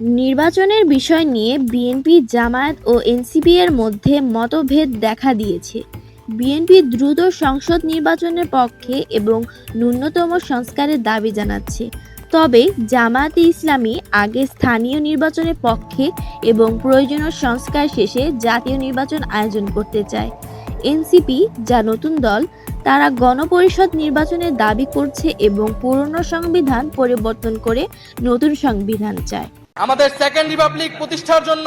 নির্বাচনের বিষয় নিয়ে বিএনপি, জামায়াত ও এনসিপি এর মধ্যে মতভেদ দেখা দিয়েছে। বিএনপি দ্রুত সংসদ নির্বাচনের পক্ষে এবং ন্যূনতম সংস্কারের দাবি জানাচ্ছে। তবে জামায়াতে ইসলামী আগে স্থানীয় নির্বাচনের পক্ষে এবং প্রয়োজনীয় সংস্কার শেষে জাতীয় নির্বাচন আয়োজন করতে চায়। এনসিপি, যা নতুন দল, তারা গণপরিষদ নির্বাচনের দাবি করছে এবং পুরনো সংবিধান পরিবর্তন করে নতুন সংবিধান চায়। আমাদের সেকেন্ড রিপাবলিক প্রতিষ্ঠার জন্য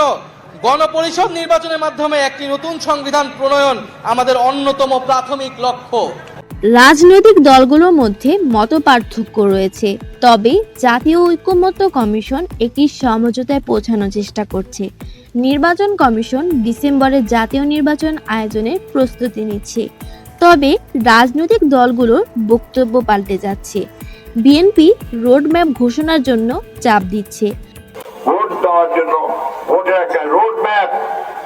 গণপরিষদ নির্বাচনের মাধ্যমে একটি নতুন সংবিধান প্রণয়ন আমাদের অন্যতম প্রাথমিক লক্ষ্য। রাজনৈতিক দলগুলোর মধ্যে মত পার্থক্য রয়েছে, তবে জাতীয় ঐক্যমত্য কমিশন একটি সমঝোতায় পৌঁছানোর চেষ্টা করছে। নির্বাচন কমিশন ডিসেম্বরে জাতীয় নির্বাচন আয়োজনের প্রস্তুতি নিচ্ছে, তবে রাজনৈতিক দলগুলোর বক্তব্য পাল্টে যাচ্ছে। বিএনপি রোডম্যাপ ঘোষণার জন্য চাপ দিচ্ছে। ভোট দেওয়ার জন্য ভোটের একটা রোড ম্যাপ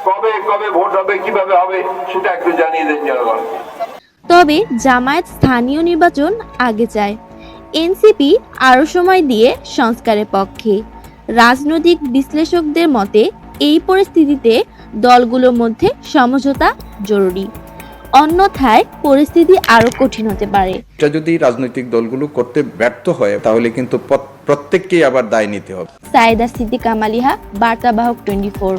কবে কবে ভোট হবে, কীভাবে হবে, সেটা একটু জানিয়ে দেন জনগণ। তবে জামায়াত স্থানীয় নির্বাচন আগে চায়। এনসিপি আরও সময় দিয়ে সংস্কারের পক্ষে। রাজনৈতিক বিশ্লেষকদের মতে এই পরিস্থিতিতে দলগুলোর মধ্যে সমঝোতা জরুরি। অন্যথায় পরিস্থিতি আরও কঠিন হতে পারে। এটা যদি রাজনৈতিক দলগুলো করতে ব্যর্থ হয় তাহলে কিন্তু প্রত্যেককেই আবার দায় নিতে হবে। সাইদা সিদ্দিক আমালিহা বার্তাবাহক টোয়েন্টি ফোর।